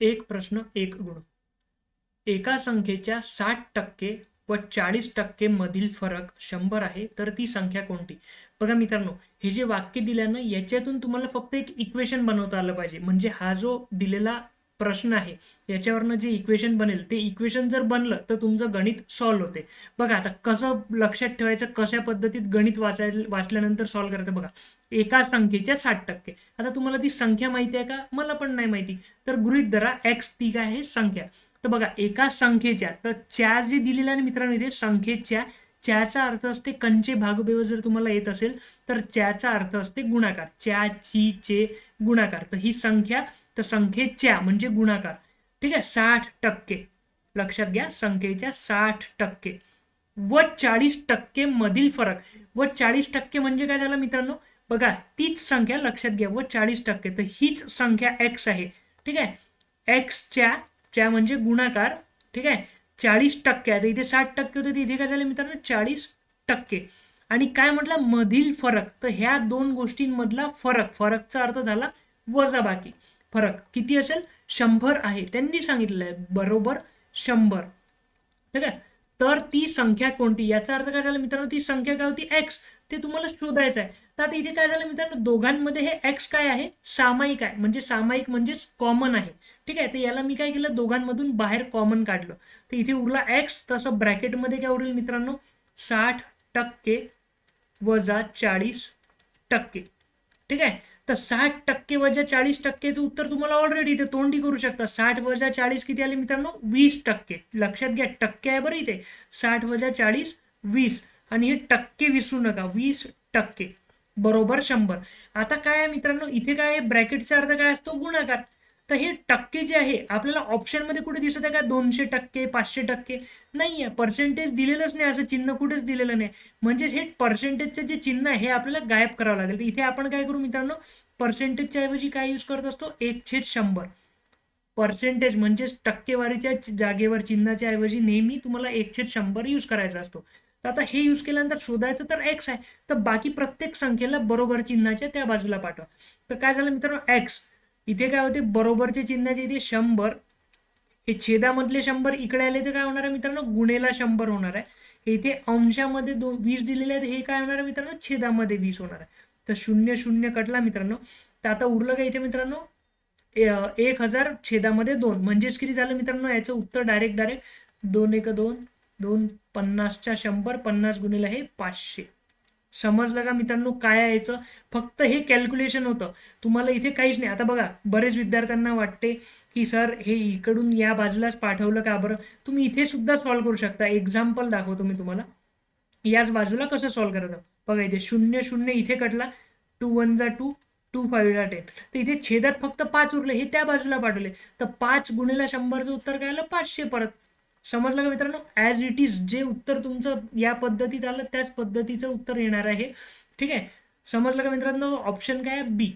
एक प्रश्न एक गुण. एका संख्येच्या साठ टक्के व चाळीस टक्के मधील फरक शंभर आहे तर ती संख्या कोणती? बघा मित्रांनो हे जे वाक्य दिल्यानं याच्यातून तुम्हाला फक्त एक इक्वेशन बनवता आलं पाहिजे. म्हणजे हा जो दिलेला प्रश्न आहे. याच्यावरनं जे इक्वेशन बनेल ते इक्वेशन जर बनलं तर तुमचं गणित सॉल्व्ह होते. बघा आता कसं लक्षात ठेवायचं कशा पद्धतीत गणित वाचायला वाचल्यानंतर सॉल्व्ह करायचं बघा. एका संख्येच्या साठ टक्के. आता तुम्हाला ती संख्या माहिती आहे का? मला पण नाही माहिती. तर गृहित धरा एक्स ती काय आहे संख्या. तर बघा एका संख्येच्या तर चार जे दिलेलं आहे मित्रांनो इथे संख्येच्या चारचा अर्थ असते कंचे भागबेव जर तुम्हाला येत असेल तर चारचा अर्थ असते गुणाकार. च्या ची चे गुणाकार. तर ही संख्या तर संख्येच्या म्हणजे गुणाकार. ठीक आहे? साठ टक्के. लक्षात घ्या संख्येच्या साठ टक्के. व चाळीस टक्के मधील फरक. व चाळीस टक्के म्हणजे काय झालं मित्रांनो? बघा तीच संख्या लक्षात घ्या. व चाळीस टक्के. तर हीच संख्या एक्स आहे. ठीक आहे? एक्सच्या च्या म्हणजे गुणाकार. ठीक आहे? चाळीस टक्के. आता इथे साठ टक्के होते इथे काय झालं मित्रांनो? चाळीस टक्के. आणि काय म्हटलं? मधील फरक. तर ह्या दोन गोष्टींमधला फरक. फरकचा अर्थ झाला वजाबाकी. फरक. किती असेल? शंभर आहे. त्यांनी सांगितलेलं आहे बरोबर शंभर. ठीक आहे? तर ती संख्या कोणती? याचा अर्थ काय झाला मित्रांनो? ती संख्या काय होती? एक्स ते तुम्हाला शोधायचं आहे. तर आता इथे काय झालं मित्रांनो? दोघांमध्ये हे एक्स काय आहे? सामायिक आहे. म्हणजे सामायिक म्हणजेच कॉमन आहे. ठीक आहे? तर याला मी काय केलं? दोघांमधून बाहेर कॉमन काढलं. तर इथे उरला एक्स तसं ब्रॅकेटमध्ये काय उरेल मित्रांनो? साठ टक्के वजा चाळीस टक्के. ठीक आहे? तर साठ टक्के वजा चाळीस टक्केचं उत्तर तुम्हाला ऑलरेडी इथे तोंडी करू शकता. साठ वजा चाळीस किती आले मित्रांनो? वीस टक्के. लक्षात घ्या टक्के आहे बरं इथे. साठ वजा चाळीस वीस. आणि हे टक्के विसरू नका. वीस टक्के. बरोबर शंभर. आता काय आहे मित्रांनो? इथे काय ब्रॅकेटचा अर्थ काय असतो? गुणाकार. तर हे टक्के जे आहे आपल्याला ऑप्शनमध्ये कुठे दिसत आहे का? दोनशे टक्के पाचशे टक्के? नाही आहे पर्सेंटेज दिलेलंच नाही असं चिन्ह कुठेच दिलेलं नाही. म्हणजेच हे पर्सेंटेजचं जे चिन्ह आहे हे आपल्याला गायब करावं लागेल. इथे आपण काय करू मित्रांनो? पर्सेंटेजच्या ऐवजी काय यूज करत असतो? एक छेद शंभर. पर्सेंटेज म्हणजेच टक्केवारीच्या जागेवर चिन्हाच्या ऐवजी नेहमी तुम्हाला एक छेद शंभर यूज करायचा असतो. तर आता हे यूज केल्यानंतर शोधायचं तर एक्स आहे. तर बाकी प्रत्येक संख्येला बरोबर चिन्हाच्या त्या बाजूला पाठवा. तर काय झालं मित्रांनो? एक्स इथे काय होते? बरोबरचे चिन्हाचे इथे शंभर. हे छेदामधले शंभर इकडे आले तर काय होणार आहे मित्रांनो? गुणेला शंभर होणार आहे. इथे अंशामध्ये दो वीस दिलेले आहेत. हे काय होणार आहे मित्रांनो? छेदामध्ये वीस होणार आहे. तर शून्य शून्य कटला मित्रांनो. तर आता उरलं का इथे मित्रांनो? एक हजार छेदामध्ये दोन. म्हणजेच किती झालं मित्रांनो? याचं उत्तर डायरेक्ट डायरेक्ट दोन एक दोन दोन पन्नासच्या शंभर पन्नास गुणिले हे पाचशे. समजलं का मित्रांनो काय यायचं? फक्त हे कॅल्क्युलेशन होतं. तुम्हाला इथे काहीच नाही. आता बघा बरेच विद्यार्थ्यांना वाटते की सर हे इकडून या बाजूलाच पाठवलं का बरं? तुम्ही इथे सुद्धा सॉल्व्ह करू शकता. एक्झाम्पल दाखवतो मी तुम्हाला. याच बाजूला कसं सॉल्व्ह करायचं बघा इथे शून्य शून्य इथे कटला. टू वन जा टू टू फाईव्ह जा टेन. तर इथे छेदात फक्त पाच उरले. हे त्या बाजूला पाठवले. तर पाच गुणिला शंभरचं उत्तर काय आलं? पाचशे परत. समजलं का मित्रांनो? ॲज इट इज जे उत्तर तुमचं या पद्धतीत आलं त्याच पद्धतीचं उत्तर येणार आहे. ठीक आहे? समजलं का मित्रांनो? ऑप्शन काय आहे? बी